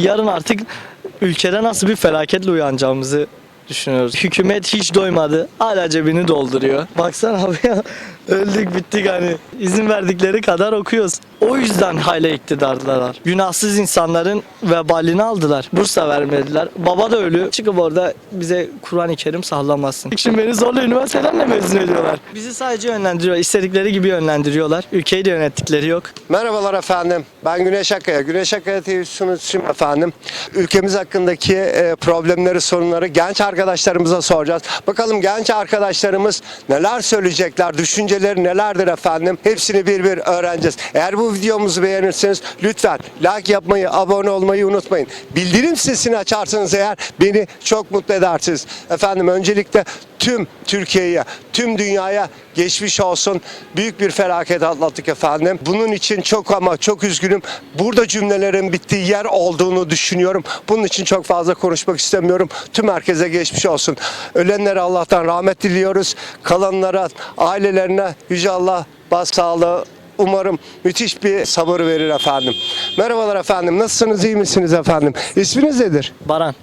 Yarın artık ülkede nasıl bir felaketle uyanacağımızı düşünüyoruz. Hükümet hiç doymadı. Hala cebini dolduruyor. Baksana abi ya. Öldük bittik hani. İzin verdikleri kadar okuyoruz. O yüzden hala iktidardalar. Günahsız insanların vebalini aldılar. Bursa vermediler. Baba da ölü. Çıkıp orada bize Kur'an-ı Kerim sallamazsın. Şimdi beni zorla üniversiteden de mezun ediyorlar. Bizi sadece yönlendiriyor. İstedikleri gibi yönlendiriyorlar. Ülkeyi de yönettikleri yok. Merhabalar efendim. Ben Güneş Akkaya. Güneş Akkaya TV sunucusuyum efendim. Ülkemiz hakkındaki e, problemleri, sorunları genç arkadaşlarımıza soracağız. Bakalım genç arkadaşlarımız neler söyleyecekler, düşünceleri nelerdir efendim? Hepsini bir bir öğreneceğiz. Eğer bu videomuzu beğenirseniz lütfen like yapmayı, abone olmayı unutmayın. Bildirim sesini açarsanız eğer beni çok mutlu edersiniz. Efendim öncelikle tüm Türkiye'ye, tüm dünyaya geçmiş olsun. Büyük bir felaket atlattık efendim. Bunun için çok ama çok üzgünüm. Burada cümlelerin bittiği yer olduğunu düşünüyorum. Bunun için çok fazla konuşmak istemiyorum. Tüm herkese geçmiş olsun. Ölenlere Allah'tan rahmet diliyoruz. Kalanlara, ailelerine Yüce Allah başsağlığı Umarım müthiş bir sabır verir efendim. Merhabalar efendim. Nasılsınız? iyi misiniz efendim? İsminiz nedir? Baran.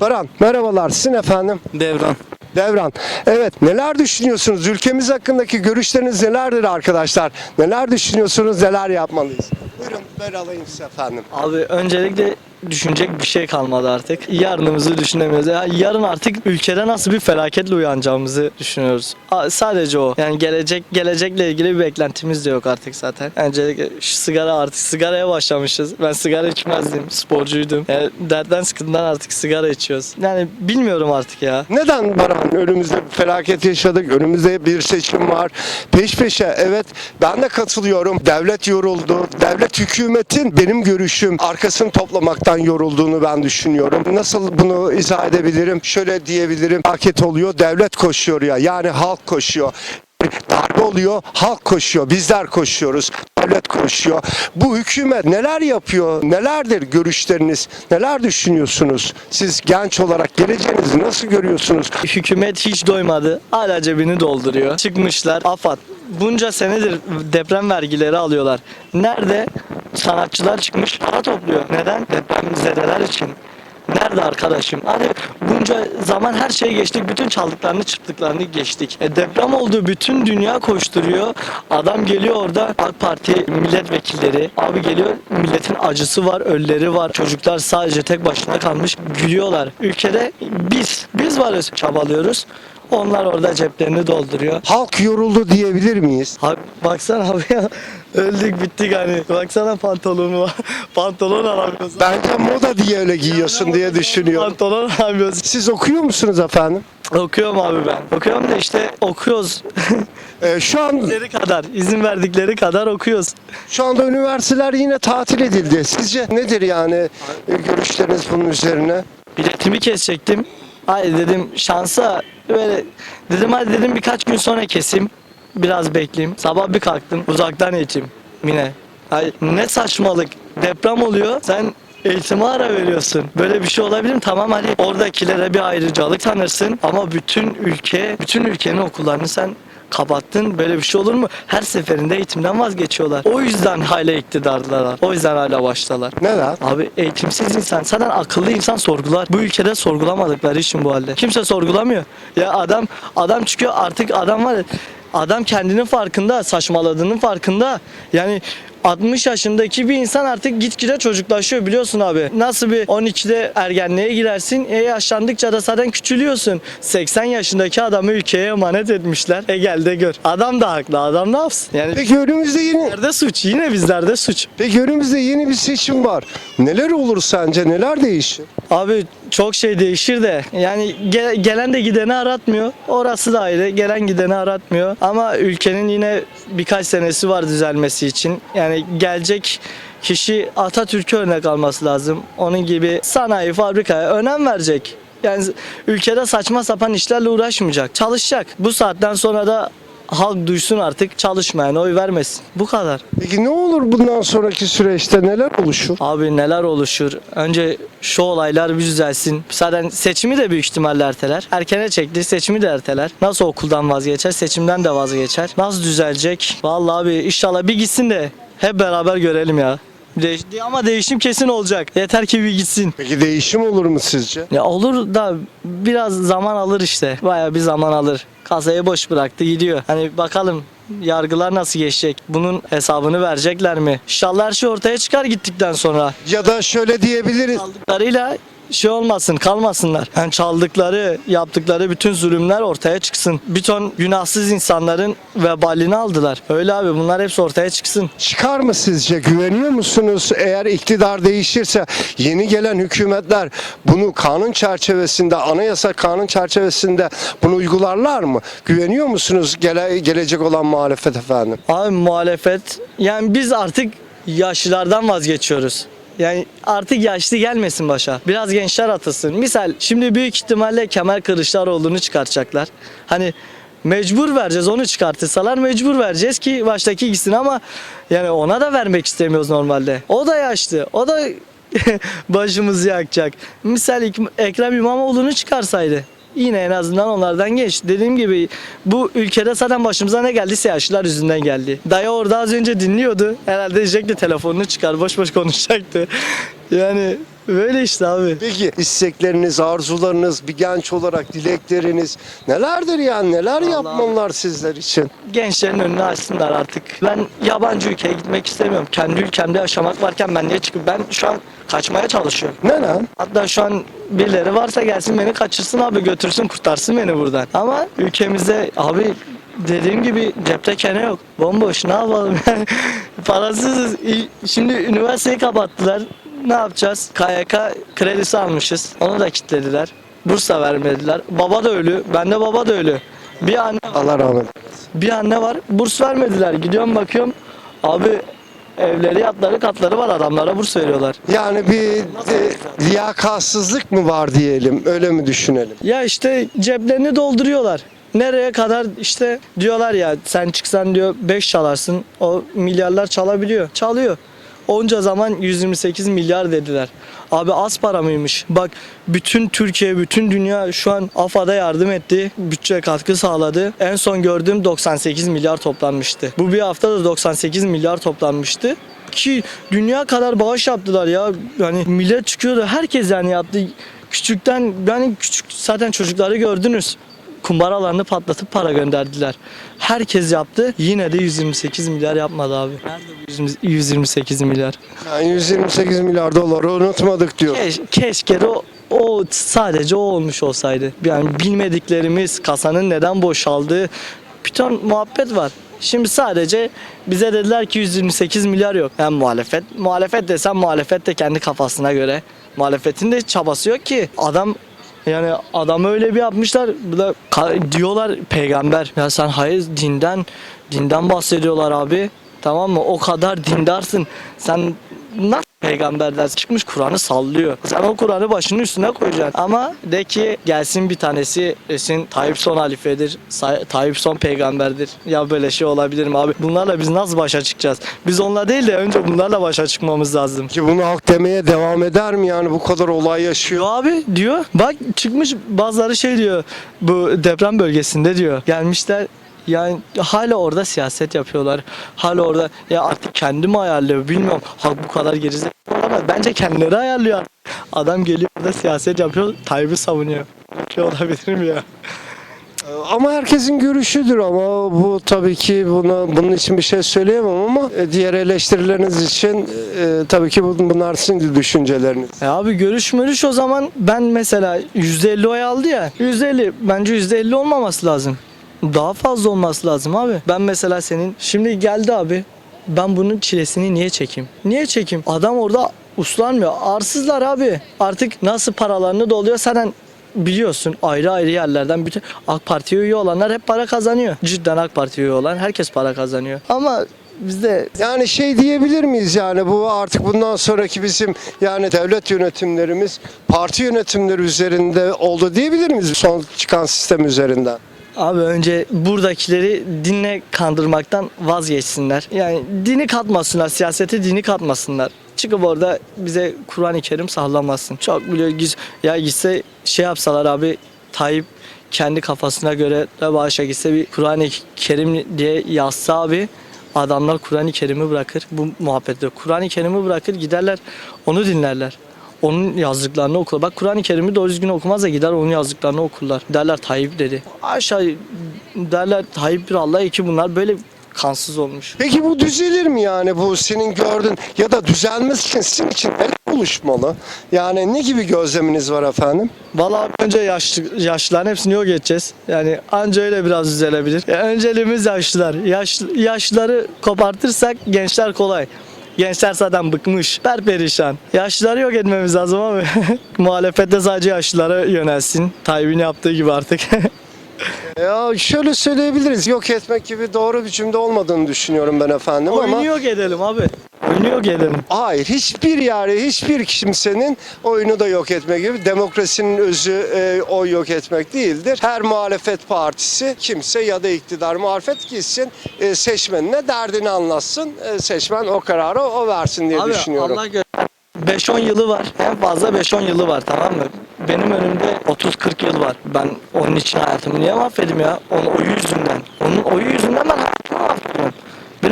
Baran. Merhabalar. Sizin efendim? Devran. Devran. Evet neler düşünüyorsunuz? Ülkemiz hakkındaki görüşleriniz nelerdir arkadaşlar? Neler düşünüyorsunuz? Neler yapmalıyız? Buyurun ben alayım size efendim. Abi öncelikle düşünecek bir şey kalmadı artık. Yarınımızı düşünemiyoruz. Ya yarın artık ülkede nasıl bir felaketle uyanacağımızı düşünüyoruz. A- Sadece o. Yani gelecek gelecekle ilgili bir beklentimiz de yok artık zaten. Öncelikle şu sigara artık sigaraya başlamışız. Ben sigara içmezdim. Sporcuydum. Yani dertten sıkıntıdan artık sigara içiyoruz. Yani bilmiyorum artık ya. Neden Baran? Önümüzde bir felaket yaşadık. Önümüzde bir seçim var. Peş peşe evet ben de katılıyorum. Devlet yoruldu. Devlet hükümetin benim görüşüm arkasını toplamaktan yorulduğunu ben düşünüyorum. Nasıl bunu izah edebilirim? Şöyle diyebilirim. Felaket oluyor. Devlet koşuyor ya. Yani halk koşuyor. Darbe oluyor, halk koşuyor, bizler koşuyoruz, devlet koşuyor. Bu hükümet neler yapıyor, nelerdir görüşleriniz, neler düşünüyorsunuz? Siz genç olarak geleceğinizi nasıl görüyorsunuz? Hükümet hiç doymadı. Hala cebini dolduruyor. Çıkmışlar. AFAD. Bunca senedir deprem vergileri alıyorlar. Nerede? Sanatçılar çıkmış para topluyor. Neden? Depremzedeler için. Nerede arkadaşım? Hadi bunca zaman her şeyi geçtik. Bütün çaldıklarını çırptıklarını geçtik. E, deprem oldu. Bütün dünya koşturuyor. Adam geliyor orada AK Parti milletvekilleri. Abi geliyor milletin acısı var, ölüleri var. Çocuklar sadece tek başına kalmış. Gülüyorlar. Ülkede biz, biz varız. Çabalıyoruz. Onlar orada ceplerini dolduruyor. Halk yoruldu diyebilir miyiz? Abi baksana abi ya öldük bittik hani. Baksana pantolonu var. Pantolon alamıyoruz. Bence moda diye öyle giyiyorsun diye düşünüyorum. Pantolon alamıyoruz. Siz okuyor musunuz efendim? Okuyorum abi ben. Okuyorum da işte okuyoruz. Ee, şu an İzin kadar, izin verdikleri kadar okuyoruz. şu anda üniversiteler yine tatil edildi. Sizce nedir yani e, görüşleriniz bunun üzerine? Biletimi kesecektim. Hayır dedim şansa böyle dedim hadi dedim birkaç gün sonra keseyim. Biraz bekleyeyim. Sabah bir kalktım uzaktan eğitim yine. Hayır, ne saçmalık. Deprem oluyor. Sen eğitime ara veriyorsun. Böyle bir şey olabilir mi? Tamam hadi oradakilere bir ayrıcalık tanırsın ama bütün ülke, bütün ülkenin okullarını sen kapattın. Böyle bir şey olur mu? Her seferinde eğitimden vazgeçiyorlar. O yüzden hala iktidardalar. O yüzden hala baştalar. Neden? Abi eğitimsiz insan, zaten akıllı insan sorgular. Bu ülkede sorgulamadıkları için bu halde. Kimse sorgulamıyor. Ya adam adam çıkıyor artık adam var ya, adam kendinin farkında, saçmaladığının farkında. Yani 60 yaşındaki bir insan artık gitgide çocuklaşıyor biliyorsun abi. Nasıl bir 12'de ergenliğe girersin, e yaşlandıkça da zaten küçülüyorsun. 80 yaşındaki adamı ülkeye emanet etmişler. E gel de gör. Adam da haklı, adam ne yapsın? Yani Peki önümüzde yeni bizlerde suç, yine bizlerde suç. Peki önümüzde yeni bir seçim var. Neler olur sence? Neler değişir? Abi çok şey değişir de yani ge- gelen de gideni aratmıyor. Orası da ayrı. Gelen gideni aratmıyor. Ama ülkenin yine birkaç senesi var düzelmesi için. Yani gelecek kişi Atatürk'e örnek alması lazım. Onun gibi sanayi, fabrikaya önem verecek. Yani ülkede saçma sapan işlerle uğraşmayacak. Çalışacak. Bu saatten sonra da halk duysun artık çalışmayan oy vermesin. Bu kadar. Peki ne olur bundan sonraki süreçte neler oluşur? Abi neler oluşur? Önce şu olaylar bir düzelsin. Zaten seçimi de büyük ihtimalle erteler. Erkene çekti seçimi de erteler. Nasıl okuldan vazgeçer? Seçimden de vazgeçer. Nasıl düzelecek? Vallahi abi inşallah bir gitsin de hep beraber görelim ya. Değiş ama değişim kesin olacak. Yeter ki bir gitsin. Peki değişim olur mu sizce? Ya olur da biraz zaman alır işte. Bayağı bir zaman alır. Kasayı boş bıraktı gidiyor. Hani bakalım yargılar nasıl geçecek? Bunun hesabını verecekler mi? İnşallah her şey ortaya çıkar gittikten sonra. Ya da şöyle diyebiliriz. Çaldıklarıyla şey olmasın, kalmasınlar. Yani çaldıkları, yaptıkları bütün zulümler ortaya çıksın. Bir ton günahsız insanların vebalini aldılar. Öyle abi bunlar hepsi ortaya çıksın. Çıkar mı sizce? Güveniyor musunuz? Eğer iktidar değişirse yeni gelen hükümetler bunu kanun çerçevesinde, anayasa kanun çerçevesinde bunu uygularlar mı? Güveniyor musunuz gele, gelecek olan muhalefet efendim? Abi muhalefet yani biz artık yaşlılardan vazgeçiyoruz. Yani artık yaşlı gelmesin başa. Biraz gençler atılsın. Misal şimdi büyük ihtimalle Kemal Kılıçdaroğlu'nu çıkartacaklar. Hani mecbur vereceğiz onu çıkartırsalar mecbur vereceğiz ki baştaki gitsin ama yani ona da vermek istemiyoruz normalde. O da yaşlı. O da başımızı yakacak. Misal Ekrem İmamoğlu'nu çıkarsaydı yine en azından onlardan geç. Dediğim gibi bu ülkede zaten başımıza ne geldiyse yaşlılar yüzünden geldi. Dayı orada az önce dinliyordu. Herhalde diyecekti telefonunu çıkar boş boş konuşacaktı. Yani böyle işte abi. Peki istekleriniz, arzularınız, bir genç olarak dilekleriniz nelerdir yani? Neler yapmalılar sizler için? Gençlerin önünü açsınlar artık. Ben yabancı ülkeye gitmek istemiyorum. Kendi ülkemde yaşamak varken ben niye çıkıp ben şu an kaçmaya çalışıyorum. Neden? Hatta şu an birileri varsa gelsin beni kaçırsın abi götürsün kurtarsın beni buradan. Ama ülkemizde abi dediğim gibi cepte kene yok. Bomboş ne yapalım yani parasızız. İ- Şimdi üniversiteyi kapattılar. Ne yapacağız? KYK kredisi almışız. Onu da kilitlediler. Burs da vermediler. Baba da ölü. Bende baba da ölü. Bir anne Allah rahmet bir anne var. Burs vermediler. Gidiyorum bakıyorum. Abi evleri yatları katları var adamlara burs veriyorlar. Yani bir e, liyakatsızlık mı var diyelim, öyle mi düşünelim? Ya işte ceplerini dolduruyorlar. Nereye kadar işte diyorlar ya sen çıksan diyor 5 çalarsın. O milyarlar çalabiliyor. Çalıyor. Onca zaman 128 milyar dediler. Abi az para mıymış? Bak bütün Türkiye, bütün dünya şu an AFAD'a yardım etti. Bütçe katkı sağladı. En son gördüğüm 98 milyar toplanmıştı. Bu bir haftada 98 milyar toplanmıştı. Ki dünya kadar bağış yaptılar ya. Yani millet çıkıyordu. Herkes yani yaptı. Küçükten yani küçük zaten çocukları gördünüz. Kumbaralarını patlatıp para gönderdiler. Herkes yaptı. Yine de 128 milyar yapmadı abi. Nerede bu 128 milyar? Yani 128 milyar doları unutmadık diyor. Keş, keşke de o, o sadece o olmuş olsaydı. Yani bilmediklerimiz, kasanın neden boşaldığı bir ton muhabbet var. Şimdi sadece bize dediler ki 128 milyar yok. Yani muhalefet. Muhalefet desem muhalefet de kendi kafasına göre. Muhalefetin de çabası yok ki. Adam yani adam öyle bir yapmışlar. Bu da diyorlar peygamber. Ya sen hayır dinden dinden bahsediyorlar abi. Tamam mı? O kadar dindarsın. Sen nasıl peygamber dersin? Çıkmış Kur'an'ı sallıyor. Sen o Kur'an'ı başının üstüne koyacaksın. Ama de ki gelsin bir tanesi desin Tayyip son halifedir. Tayyip son peygamberdir. Ya böyle şey olabilir mi abi? Bunlarla biz nasıl başa çıkacağız? Biz onunla değil de önce bunlarla başa çıkmamız lazım. Ki bunu halk demeye devam eder mi yani bu kadar olay yaşıyor? Abi diyor. Bak çıkmış bazıları şey diyor. Bu deprem bölgesinde diyor. Gelmişler yani hala orada siyaset yapıyorlar. Hala orada ya artık kendi mi ayarlıyor bilmiyorum. Halk bu kadar gerizekalı olamaz. Bence kendileri ayarlıyor. Adam geliyor orada siyaset yapıyor. Tayyip'i savunuyor. Şey olabilir mi ya? Ama herkesin görüşüdür ama bu tabii ki buna bunun için bir şey söyleyemem ama e, diğer eleştirileriniz için e, tabii ki bun- bunlar sizin düşünceleriniz. E abi görüş mörüş o zaman ben mesela %50 oy aldı ya. %50 bence %50 olmaması lazım. Daha fazla olması lazım abi. Ben mesela senin şimdi geldi abi. Ben bunun çilesini niye çekeyim? Niye çekeyim? Adam orada uslanmıyor. Arsızlar abi. Artık nasıl paralarını doluyor zaten biliyorsun ayrı ayrı yerlerden bütün AK Parti'ye üye olanlar hep para kazanıyor. Cidden AK Parti'ye üye olan herkes para kazanıyor. Ama bizde Yani şey diyebilir miyiz yani bu artık bundan sonraki bizim yani devlet yönetimlerimiz parti yönetimleri üzerinde oldu diyebilir miyiz son çıkan sistem üzerinden? Abi önce buradakileri dinle kandırmaktan vazgeçsinler. Yani dini katmasınlar, siyasete dini katmasınlar. Çıkıp orada bize Kur'an-ı Kerim sallamasın. Çok biliyor ya gitse şey yapsalar abi Tayyip kendi kafasına göre de başa gitse bir Kur'an-ı Kerim diye yazsa abi Adamlar Kur'an-ı Kerim'i bırakır bu muhabbette. Kur'an-ı Kerim'i bırakır giderler onu dinlerler. Onun yazdıklarını okurlar. Bak Kur'an-ı Kerim'i doğru düzgün okumaz da gider onun yazdıklarını okurlar. Derler Tayyip dedi. Aşağı derler Tayyip bir Allah iki bunlar böyle kansız olmuş. Peki bu düzelir mi yani bu senin gördüğün ya da düzelmesi için sizin için neler oluşmalı? Yani ne gibi gözleminiz var efendim? Vallahi önce yaşlı, yaşlıların hepsini yok edeceğiz. Yani anca öyle biraz düzelebilir. Ya önceliğimiz yaşlılar. Yaşlı, yaşlıları kopartırsak gençler kolay. Gençler zaten bıkmış, perperişan. Yaşlıları yok etmemiz lazım abi. Muhalefette sadece yaşlılara yönelsin. Tayyip'in yaptığı gibi artık. Ya şöyle söyleyebiliriz. Yok etmek gibi doğru bir cümle olmadığını düşünüyorum ben efendim ama Oyunu yok edelim abi. Oyunu yok edelim. hayır hiçbir yerde hiçbir kimsenin oyunu da yok etmek gibi demokrasinin özü e, oy yok etmek değildir. Her muhalefet partisi kimse ya da iktidar muhalefet gitsin e, seçmenine derdini anlatsın. E, seçmen o kararı o versin diye Abi düşünüyorum. Allah gö- 5-10 yılı var. En fazla 5-10 yılı var tamam mı? Benim önümde 30-40 yıl var. Ben onun için hayatımı niye mahvedeyim ya? Onun oyu yüzünden. Onun oyu yüzünden ben.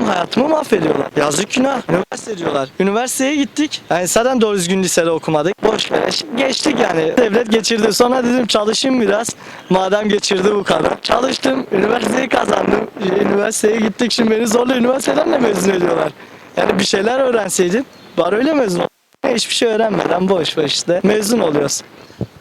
Benim hayatımı mahvediyorlar. Yazık günah. Üniversite diyorlar. Üniversiteye gittik. Yani zaten doğru düzgün lisede okumadık. Boş ver. Geçtik yani. Devlet geçirdi. Sonra dedim çalışayım biraz. Madem geçirdi bu kadar. Çalıştım. Üniversiteyi kazandım. Üniversiteye gittik. Şimdi beni zorla üniversiteden de mezun ediyorlar. Yani bir şeyler öğrenseydin. Bari öyle mezun. Hiçbir şey öğrenmeden boş boş işte mezun oluyorsun.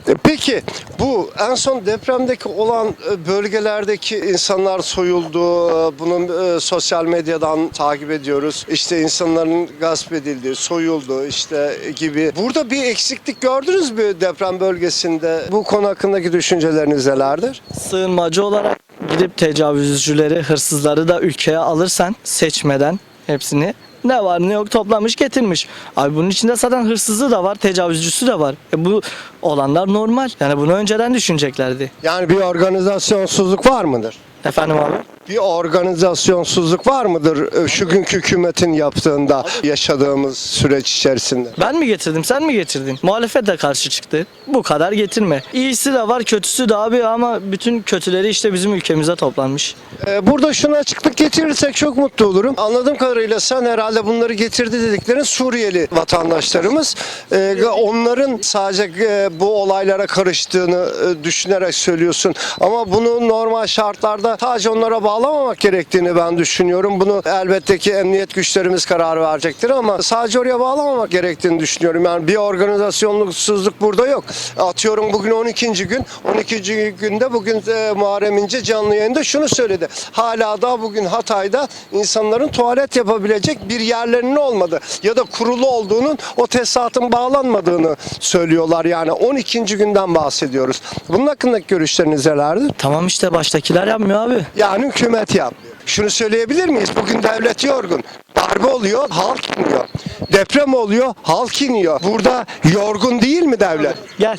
E, Peki bu en son depremdeki olan e, bölgelerdeki insanlar soyuldu. E, Bunun e, sosyal medyadan takip ediyoruz. İşte insanların gasp edildi, soyuldu işte gibi. Burada bir eksiklik gördünüz mü deprem bölgesinde? Bu konu hakkındaki düşünceleriniz nelerdir? Sığınmacı olarak gidip tecavüzcüleri, hırsızları da ülkeye alırsan seçmeden hepsini ne var ne yok toplamış getirmiş. Abi bunun içinde zaten hırsızı da var, tecavüzcüsü de var. E bu olanlar normal. Yani bunu önceden düşüneceklerdi. Yani bir organizasyonsuzluk var mıdır? Efendim abi? Bir organizasyonsuzluk var mıdır e, şu günkü hükümetin yaptığında yaşadığımız süreç içerisinde? Ben mi getirdim sen mi getirdin? Muhalefet de karşı çıktı. Bu kadar getirme. İyisi de var kötüsü de abi ama bütün kötüleri işte bizim ülkemize toplanmış. Ee, Burada şuna açıklık getirirsek çok mutlu olurum. Anladığım kadarıyla sen herhalde bunları getirdi dediklerin Suriyeli vatandaşlarımız. Ee, Onların sadece e, bu olaylara karıştığını e, düşünerek söylüyorsun. Ama bunu normal şartlarda sadece onlara bağlamamak gerektiğini ben düşünüyorum. Bunu elbette ki emniyet güçlerimiz karar verecektir ama sadece oraya bağlamamak gerektiğini düşünüyorum. Yani bir organizasyonluksuzluk burada yok. Atıyorum bugün 12. gün. 12. günde bugün e, Muharrem İnce canlı yayında şunu söyledi. Hala da bugün Hatay'da insanların tuvalet yapabilecek bir yerlerinin olmadı. Ya da kurulu olduğunun o tesisatın bağlanmadığını söylüyorlar. Yani 12. günden bahsediyoruz. Bunun hakkındaki görüşleriniz nelerdir? Tamam işte baştakiler yapmıyor abi. Yani hükümet yapmıyor. Şunu söyleyebilir miyiz? Bugün devlet yorgun. Darbe oluyor, halk iniyor. Deprem oluyor, halk iniyor. Burada yorgun değil mi devlet? Gel.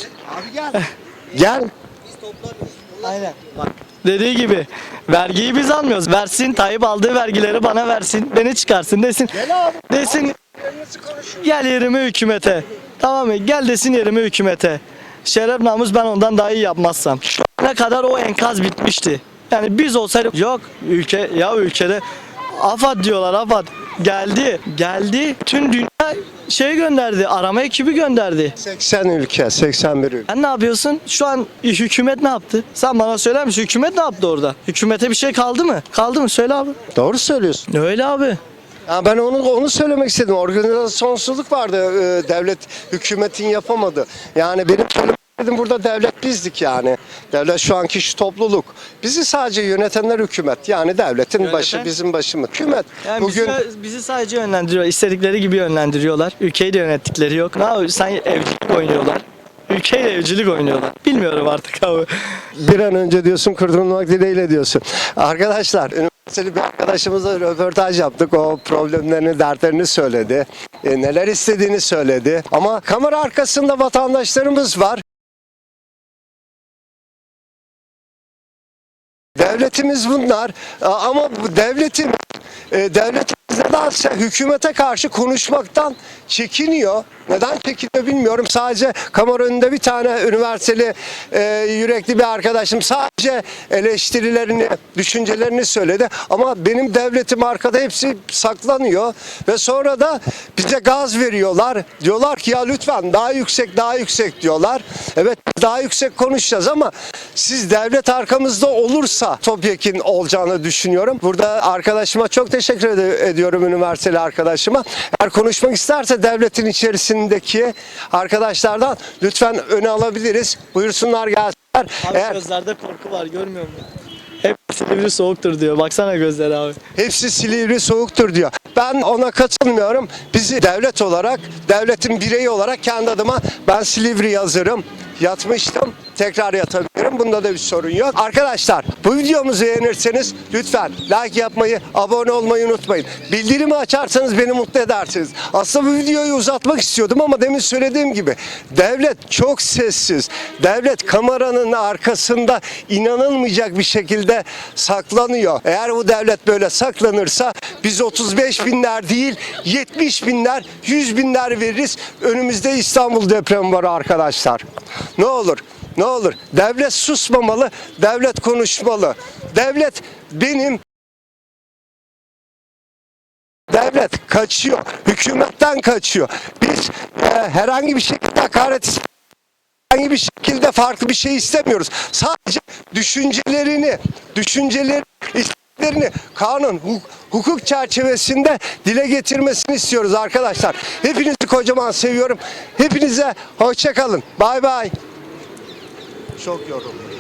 Gel. Aynen. Bak. Dediği gibi vergiyi biz almıyoruz. Versin Tayyip aldığı vergileri bana versin. Beni çıkarsın desin. Desin gel yerime hükümete. Tamam mı? Gel desin yerime hükümete. Şeref namus ben ondan daha iyi yapmazsam. Şu ana kadar o enkaz bitmişti. Yani biz olsaydık yok ülke ya ülkede AFAD diyorlar AFAD. Geldi. Geldi. Tüm dünya şey gönderdi. Arama ekibi gönderdi. 80 ülke, 81 ülke. Sen ne yapıyorsun? Şu an hükümet ne yaptı? Sen bana söyler misin? Hükümet ne yaptı orada? Hükümete bir şey kaldı mı? Kaldı mı? Söyle abi. Doğru söylüyorsun. Öyle abi. Ya ben onu onu söylemek istedim. Organizasyonsuzluk vardı. Ee, devlet hükümetin yapamadı. Yani benim istediğim burada devlet bizdik yani. Devlet şu anki şu topluluk. Bizi sadece yönetenler hükümet. Yani devletin Yöneten? başı bizim başımız. Hükümet. Yani Bugün bizi, bizi sadece yönlendiriyor. İstedikleri gibi yönlendiriyorlar. Ülkeyi de yönettikleri yok. Ne yapıyor? Sen evcilik oynuyorlar. Ülkeyle evcilik oynuyorlar. Bilmiyorum artık abi. bir an önce diyorsun kırdırılmak dileğiyle diyorsun. Arkadaşlar üniversiteli bir arkadaşımızla röportaj yaptık. O problemlerini, dertlerini söyledi. E, neler istediğini söyledi. Ama kamera arkasında vatandaşlarımız var. Devletimiz bunlar. Ama bu devletin e, devletimizden nedense hükümete karşı konuşmaktan çekiniyor. Neden çekiniyor bilmiyorum. Sadece kamera önünde bir tane üniversiteli e, yürekli bir arkadaşım sadece eleştirilerini, düşüncelerini söyledi. Ama benim devletim arkada hepsi saklanıyor ve sonra da bize gaz veriyorlar. Diyorlar ki ya lütfen daha yüksek daha yüksek diyorlar. Evet daha yüksek konuşacağız ama siz devlet arkamızda olursa topyekin olacağını düşünüyorum. Burada arkadaşıma çok teşekkür ed- ediyorum üniversiteli arkadaşıma. Eğer konuşmak isterse devletin içerisindeki arkadaşlardan lütfen öne alabiliriz. Buyursunlar gelsinler. Abi Eğer gözlerde korku var görmüyor musun? Hep Silivri soğuktur diyor. Baksana gözleri abi. Hepsi Silivri soğuktur diyor. Ben ona katılmıyorum. Bizi devlet olarak, devletin bireyi olarak kendi adıma ben Silivri yazarım. Yatmıştım. Tekrar yatabilirim. Bunda da bir sorun yok. Arkadaşlar bu videomuzu beğenirseniz lütfen like yapmayı, abone olmayı unutmayın. Bildirimi açarsanız beni mutlu edersiniz. Aslında bu videoyu uzatmak istiyordum ama demin söylediğim gibi devlet çok sessiz. Devlet kameranın arkasında inanılmayacak bir şekilde saklanıyor. Eğer bu devlet böyle saklanırsa biz 35 binler değil 70 binler 100 binler veririz. Önümüzde İstanbul depremi var arkadaşlar. Ne olur ne olur devlet susmamalı, devlet konuşmalı. Devlet benim Devlet kaçıyor, hükümetten kaçıyor. Biz e, herhangi bir şekilde hakaret herhangi bir şekilde farklı bir şey istemiyoruz. Sadece düşüncelerini, düşünceleri, isteklerini kanun, huk- hukuk çerçevesinde dile getirmesini istiyoruz arkadaşlar. Hepinizi kocaman seviyorum. Hepinize hoşça kalın. Bay bay. Çok yoruldum.